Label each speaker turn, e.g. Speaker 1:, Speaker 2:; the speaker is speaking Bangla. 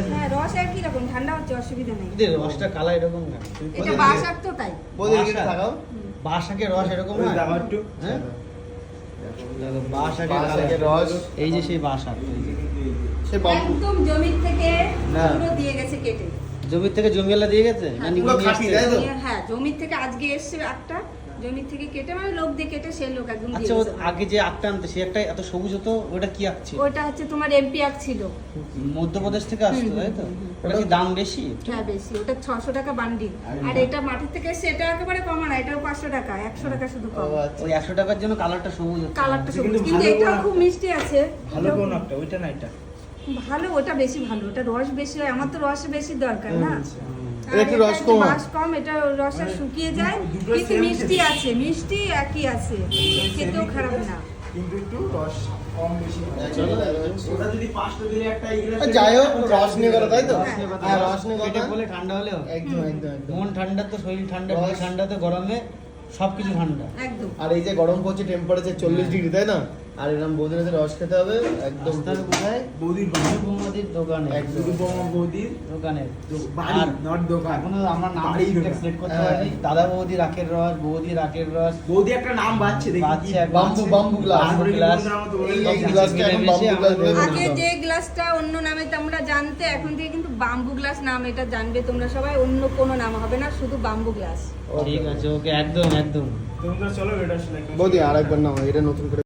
Speaker 1: আছে।
Speaker 2: হ্যাঁ রস একই রকম ঠান্ডা হচ্ছে অসুবিধা নেই।
Speaker 3: এদের রসটা কালা এরকম না।
Speaker 2: এটা বাসাক তো তাই।
Speaker 3: রস এরকম
Speaker 1: না? একটু।
Speaker 3: হ্যাঁ? রস। এই যে সেই বাসাক এই
Speaker 1: সে
Speaker 2: একদম জমির থেকে পুরো দিয়ে
Speaker 3: জমির থেকে জমিওয়ালা দিয়ে গেছে? না
Speaker 2: হ্যাঁ,
Speaker 3: নিয়ে
Speaker 1: তাই তো?
Speaker 2: হ্যাঁ জমির থেকে আজকে এসছে একটা জমির থেকে কেটে মানে লোক দিয়ে কেটে সেই লোক একদম দিয়ে
Speaker 3: আচ্ছা আগে যে আটটা আনতে সে একটা এত সবুজ হতো ওটা কি আঁকছে
Speaker 2: ওটা হচ্ছে তোমার এমপি আক ছিল।
Speaker 3: মধ্যপ্রদেশ থেকে আসতো তাই তো। ওটা কি দাম বেশি?
Speaker 2: হ্যাঁ বেশি। ওটা ছশো টাকা বান্ডিল। আর এটা মাটির থেকে এসছে এটা একেবারে কম না এটাও পাঁচশো টাকা একশো টাকা শুধু কম।
Speaker 1: আচ্ছা
Speaker 3: ওই একশো টাকার জন্য কালারটা সবুজ হচ্ছে।
Speaker 2: কালারটা সবুজ।
Speaker 1: কিন্তু কোন
Speaker 2: খুব মিষ্টি আছে।
Speaker 1: ভালো কোন একটা ওইটা না এটা?
Speaker 2: ভালো ওটা বেশি ভালো ওটা রস বেশি হয় আমার তো রস বেশি দরকার না?
Speaker 1: একটু রস কম।
Speaker 2: রস কম এটা রসটা শুকিয়ে যায় কিন্তু মিষ্টি আছে মিষ্টি একই আছে খেতেও খারাপ না।
Speaker 1: কিন্তু একটু রস
Speaker 4: যাই হোক রস নিয়ে গেল তাই তো?
Speaker 2: রস কথা।
Speaker 4: হ্যাঁ রস নিয়ে
Speaker 3: বলে ঠান্ডা হলেও?
Speaker 4: একদম একদম একদম।
Speaker 3: মন ঠান্ডা তো শরীর ঠান্ডা ঠান্ডা তো গরমে সবকিছু ঠান্ডা।
Speaker 2: একদম।
Speaker 4: আর এই যে গরম পড়ছে টেম্পারেচার চল্লিশ ডিগ্রি তাই না? আর এরকম বৌদির হাতে রস খেতে হবে একদম
Speaker 3: কোথায়?
Speaker 1: বৌদির
Speaker 3: বন্ধু বৌমাদির দোকানে।
Speaker 4: একদম।
Speaker 1: দুধ বোমা বৌদির
Speaker 3: দোকানে।
Speaker 1: দো- বাড়ি নট দোকান।
Speaker 3: এখনও আমরা নাম
Speaker 1: বাড়ি
Speaker 3: করতে
Speaker 4: হ্যাঁ।
Speaker 3: দাদা বৌদি রাখের রস বৌদি রাখের রস।
Speaker 1: বৌদি একটা নাম বাজছে দেখি।
Speaker 3: বাজছে
Speaker 4: বাম্বু বাম্বু গ্লাস
Speaker 3: গ্লাস।
Speaker 1: বন্ধুরা আমার তো বলে
Speaker 4: এই গ্লাসটা এখন বাম্বু গ্লাস
Speaker 2: আগে যে গ্লাসটা অন্য নামে তোমরা জানতে এখন থেকে কিন্তু বাম্বু গ্লাস নাম এটা জানবে। তোমরা সবাই অন্য কোনো নাম হবে না শুধু বাম্বু গ্লাস
Speaker 3: ঠিক আছে ওকে একদম একদম।
Speaker 1: তোমরা চলো এটা
Speaker 4: বৌদি আর একবার নাও এটা নতুন করে